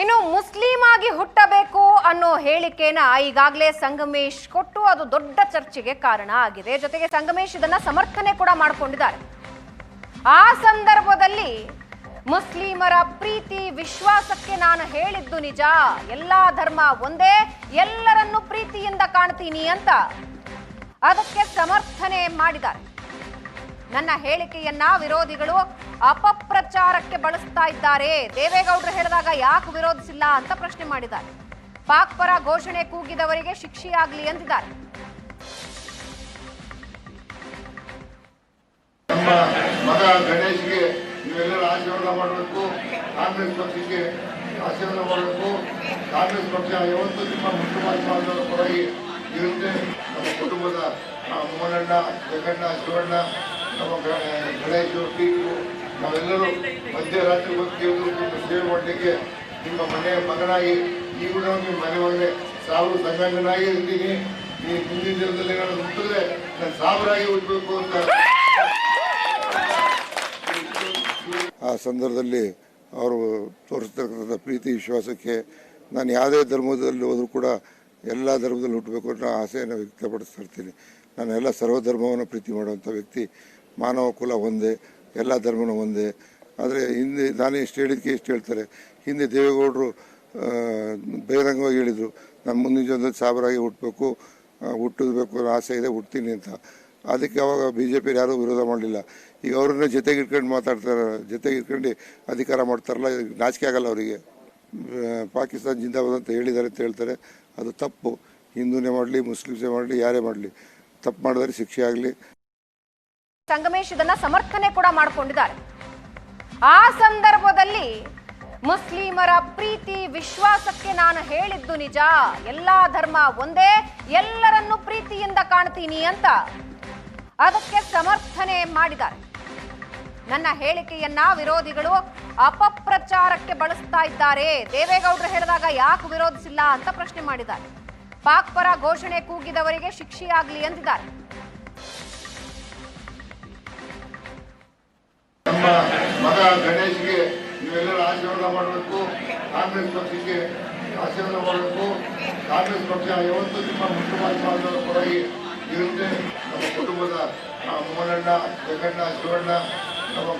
ಇನ್ನು ಮುಸ್ಲಿಂ ಆಗಿ ಹುಟ್ಟಬೇಕು ಅನ್ನೋ ಹೇಳಿಕೆನ ಈಗಾಗಲೇ ಸಂಗಮೇಶ್ ಕೊಟ್ಟು ಅದು ದೊಡ್ಡ ಚರ್ಚೆಗೆ ಕಾರಣ ಆಗಿದೆ. ಜೊತೆಗೆ ಸಂಗಮೇಶ್ ಇದನ್ನ ಸಮರ್ಥನೆ ಕೂಡ ಮಾಡಿಕೊಂಡಿದ್ದಾರೆ. ಆ ಸಂದರ್ಭದಲ್ಲಿ ಮುಸ್ಲಿಮರ ಪ್ರೀತಿ, ವಿಶ್ವಾಸಕ್ಕೆ ನಾನು ಹೇಳಿದ್ದು ನಿಜ. ಎಲ್ಲಾ ಧರ್ಮ ಒಂದೇ, ಎಲ್ಲರನ್ನು ಪ್ರೀತಿಯಿಂದ ಕಾಣ್ತೀನಿ ಅಂತ ಅದಕ್ಕೆ ಸಮರ್ಥನೆ ಮಾಡಿದ್ದಾರೆ. ನನ್ನ ಹೇಳಿಕೆಯನ್ನ ವಿರೋಧಿಗಳು ಅಪಪ್ರಚಾರಕ್ಕೆ ಬಳಸ್ತಾ ಇದ್ದಾರೆ. ದೇವೇಗೌಡರು ಹೇಳಿದಾಗ ಯಾಕೆ ವಿರೋಧಿಸಿಲ್ಲ ಅಂತ ಪ್ರಶ್ನೆ ಮಾಡಿದ್ದಾರೆ. ಪಾಕ್ ಪರ ಘೋಷಣೆ ಕೂಗಿದವರಿಗೆ ಶಿಕ್ಷೆಯಾಗ್ಲಿ ಎಂದಿದ್ದಾರೆ ಮಗ ಗಣೇಶ್ಗೆ ನೀವೆಲ್ಲರೂ ಆಶೀರ್ವಾದ ಮಾಡಬೇಕು ಕಾಂಗ್ರೆಸ್ ಪಕ್ಷಕ್ಕೆ ಆಶೀರ್ವಾದ ಮಾಡಬೇಕು. ಕಾಂಗ್ರೆಸ್ ಪಕ್ಷ ಯಾವತ್ತೂ ನಿಮ್ಮ ಮುಖ್ಯಮಂತ್ರಿ ಪರವಾಗಿ ಇರುತ್ತೆ. ನಮ್ಮ ಕುಟುಂಬದ ಆ, ಮೋಹನಣ್ಣ ಜಗಣ್ಣ ಶಿವಣ್ಣ ನಮ್ಮ ಗ- ಗಣೇಶ್ ಟೀಕು ನಾವೆಲ್ಲರೂ ಮಧ್ಯರಾತ್ರಿ ಬಂದು ಸೇವೆ ಮಾಡಲಿಕ್ಕೆ ನಿಮ್ಮ ಮನೆಯ ಮಗನಾಗಿ ಈಗಲೂ ನಿಮ್ಮ ಮನೆ ಒಳಗೆ ಸಾವಿರ ಸಂಗನಾಗಿ ಇರ್ತೀನಿ. ಈ ಮುಂದಿನ ದಿನದಲ್ಲಿ ನಾನು ಹುಟ್ಟಿದ್ರೆ ನಾನು ಸಾವಿರಾಗಿ ಹುಟ್ಟಬೇಕು ಅಂತ. ಆ ಸಂದರ್ಭದಲ್ಲಿ ಅವರು ತೋರಿಸ್ತಕ್ಕಂಥ ಪ್ರೀತಿ, ವಿಶ್ವಾಸಕ್ಕೆ ನಾನು ಯಾವುದೇ ಧರ್ಮದಲ್ಲಿ ಹೋದರೂ ಕೂಡ ಎಲ್ಲ ಧರ್ಮದಲ್ಲಿ ಹುಟ್ಟಬೇಕು ಅನ್ನೋ ಆಸೆಯನ್ನು ವ್ಯಕ್ತಪಡಿಸ್ತಾ ಇರ್ತೀನಿ. ನಾನು ಎಲ್ಲ ಸರ್ವಧರ್ಮವನ್ನು ಪ್ರೀತಿ ಮಾಡುವಂಥ ವ್ಯಕ್ತಿ. ಮಾನವ ಕುಲ ಒಂದೇ, ಎಲ್ಲ ಧರ್ಮನೂ ಒಂದೇ. ಆದರೆ ಹಿಂದೆ ನಾನೇ ಇಷ್ಟು ಹೇಳಿದ್ದಕ್ಕೆ ಇಷ್ಟು ಹೇಳ್ತಾರೆ. ಹಿಂದೆ ದೇವೇಗೌಡರು ಬಹಿರಂಗವಾಗಿ ಹೇಳಿದರು, ನಾನು ಮುಂದಿನ ಜನ ಸಾಬರಾಗಿ ಹುಟ್ಟಬೇಕು ಹುಟ್ಟಬೇಕು ಅನ್ನೋ ಆಸೆ ಇದೆ ಹುಡ್ತೀನಿ ಅಂತ. ಅದಕ್ಕೆ ಅವಾಗ ಬಿ ಜೆ ಪಿಯರು ಯಾರೂ ವಿರೋಧ ಮಾಡಲಿಲ್ಲ. ಈಗ ಅವ್ರನ್ನ ಜೊತೆಗೆ ಇಟ್ಕೊಂಡು ಮಾತಾಡ್ತಾರೆ ಜೊತೆಗೆ ಇಟ್ಕೊಂಡು ಅಧಿಕಾರ ಮಾಡ್ತಾರಲ್ಲ ನಾಚಿಕೆ ಆಗಲ್ಲ ಅವರಿಗೆ. ಪಾಕಿಸ್ತಾನ ಜಿಂದಾಬಾದ್ ಅಂತ ಹೇಳಿದ್ದಾರೆ ಅಂತ ಹೇಳ್ತಾರೆ. ಅದು ತಪ್ಪು. ಹಿಂದೂನೇ ಮಾಡಲಿ, ಮುಸ್ಲಿಮ್ಸೇ ಮಾಡಲಿ, ಯಾರೇ ಮಾಡಲಿ. ತಪ್ಪು ಮಾಡಿದ್ರೆ ಶಿಕ್ಷೆ ಆಗಲಿ. ಸಂಗಮೇಶ್ ಇದನ್ನ ಸಮರ್ಥನೆ ಕೂಡ ಮಾಡಿಕೊಂಡಿದ್ದಾರೆ. ಆ ಸಂದರ್ಭದಲ್ಲಿ ಮುಸ್ಲಿಮರ ಪ್ರೀತಿ, ವಿಶ್ವಾಸಕ್ಕೆ ನಾನು ಹೇಳಿದ್ದು ನಿಜ. ಎಲ್ಲಾ ಧರ್ಮ ಒಂದೇ, ಎಲ್ಲರನ್ನು ಪ್ರೀತಿಯಿಂದ ಕಾಣ್ತೀನಿ ಅಂತ ಅದಕ್ಕೆ ಸಮರ್ಥನೆ ಮಾಡಿದ್ದಾರೆ. ನನ್ನ ಹೇಳಿಕೆಯನ್ನ ವಿರೋಧಿಗಳು ಅಪಪ್ರಚಾರಕ್ಕೆ ಬಳಸ್ತಾ ಇದ್ದಾರೆ. ದೇವೇಗೌಡರು ಹೇಳಿದಾಗ ಯಾಕೆ ವಿರೋಧಿಸಿಲ್ಲ ಅಂತ ಪ್ರಶ್ನೆ ಮಾಡಿದ್ದಾರೆ. ಪಾಕ್ ಪರ ಘೋಷಣೆ ಕೂಗಿದವರಿಗೆ ಶಿಕ್ಷೆಯಾಗಲಿ ಎಂದಿದ್ದಾರೆ ಮಗ ಗಣೇಶ್ಗೆ ನೀವೆಲ್ಲರೂ ಆಶೀರ್ವಾದ ಮಾಡಬೇಕು. ಕಾಂಗ್ರೆಸ್ ಪಕ್ಷಕ್ಕೆ ಆಶೀರ್ವಾದ ಮಾಡಬೇಕು. ಕಾಂಗ್ರೆಸ್ ಪಕ್ಷ ಯಾವತ್ತೂ ನಿಮ್ಮ ಮುಖ್ಯಮಂತ್ರಿ ಪರವಾಗಿ ಇರುತ್ತೆ. ನಮ್ಮ ಕುಟುಂಬದ ಮೋಹನಣ್ಣ ಜಗಣ್ಣ ಶಿವಣ್ಣ, ನಮ್ಮ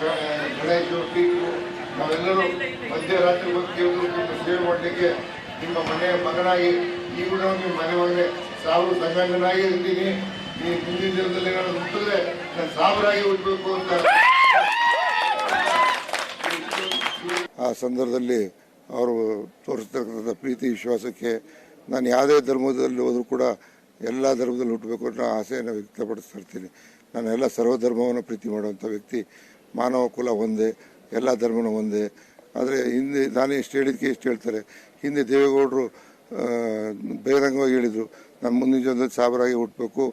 ಗಣೇಶ್, ಟೀಕು, ನಾವೆಲ್ಲರೂ ಮಧ್ಯರಾತ್ರಿ ಬಂದು ಸೇವೆ ಮಾಡಲಿಕ್ಕೆ ನಿಮ್ಮ ಮನೆಯ ಮಗನಾಗಿ ಈಗಲೂ ನಿಮ್ಮ ಮನೆ ಒಳಗೆ ಸಾವಿರ ಸಂಗನಾಗಿ ಇರ್ತೀನಿ ಈ ಮುಂದಿನ ದಿನದಲ್ಲಿ ನಾನು ಹುಟ್ಟಿದ್ರೆ ನಾನು ಸಾವಿರಾಗಿ ಹುಟ್ಟಬೇಕು ಅಂತ ಆ ಸಂದರ್ಭದಲ್ಲಿ ಅವರು ತೋರಿಸ್ತಕ್ಕಂಥ ಪ್ರೀತಿ, ವಿಶ್ವಾಸಕ್ಕೆ ನಾನು ಯಾವುದೇ ಧರ್ಮದಲ್ಲಿ ಹೋದರೂ ಕೂಡ ಎಲ್ಲ ಧರ್ಮದಲ್ಲಿ ಹುಟ್ಟಬೇಕು ಅನ್ನೋ ಆಸೆಯನ್ನು ವ್ಯಕ್ತಪಡಿಸ್ತಾ ಇರ್ತೀನಿ ನಾನು ಎಲ್ಲ ಸರ್ವಧರ್ಮವನ್ನು ಪ್ರೀತಿ ಮಾಡುವಂಥ ವ್ಯಕ್ತಿ, ಮಾನವ ಕುಲ ಒಂದೇ, ಎಲ್ಲ ಧರ್ಮನ ಒಂದೇ. ಆದರೆ ಹಿಂದೆ ನಾನು ಇಷ್ಟು ಹೇಳಿದ್ದಕ್ಕೆ ಇಷ್ಟು ಹೇಳ್ತಾರೆ. ಹಿಂದೆ ದೇವೇಗೌಡರು ಬಹಿರಂಗವಾಗಿ ಹೇಳಿದರು, ನಾನು ಮುಂದಿನ ಜನದಲ್ಲಿ ಸಾಬರಾಗಿ ಹುಟ್ಟಬೇಕು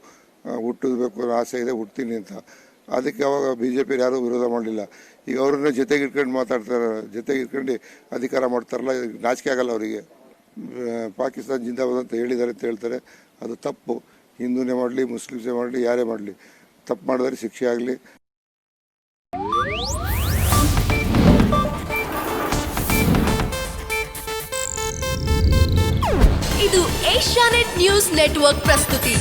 ಹುಟ್ಟಬೇಕು ಅನ್ನೋ ಆಸೆ ಇದೆ, ಹುಟ್ತೀನಿ ಅಂತ. ಅದಕ್ಕೆ ಅವಾಗ ಬಿ ಜೆ ಪಿ ಯಾರೂ ವಿರೋಧ ಮಾಡಲಿಲ್ಲ. ಈಗ ಅವ್ರನ್ನ ಜೊತೆಗೆ ಇಟ್ಕೊಂಡು ಮಾತಾಡ್ತಾರೆ ಜೊತೆಗೆ ಇಟ್ಕೊಂಡು ಅಧಿಕಾರ ಮಾಡ್ತಾರಲ್ಲ ನಾಚಿಕೆ ಆಗಲ್ಲ ಅವರಿಗೆ. ಪಾಕಿಸ್ತಾನ ಜಿಂದಾಬಾದ್ ಅಂತ ಹೇಳಿದ್ದಾರೆ ಅಂತ ಹೇಳ್ತಾರೆ. ಅದು ತಪ್ಪು. ಹಿಂದೂನೇ ಮಾಡಲಿ, ಮುಸ್ಲಿಮ್ಸೇ ಮಾಡಲಿ, ಯಾರೇ ಮಾಡಲಿ. ತಪ್ಪು ಮಾಡಿದ್ರೆ ಶಿಕ್ಷೆ ಆಗಲಿ. ಇದು ಏಷ್ಯಾನೆಟ್ ನ್ಯೂಸ್ ನೆಟ್ವರ್ಕ್ ಪ್ರಸ್ತುತಿ.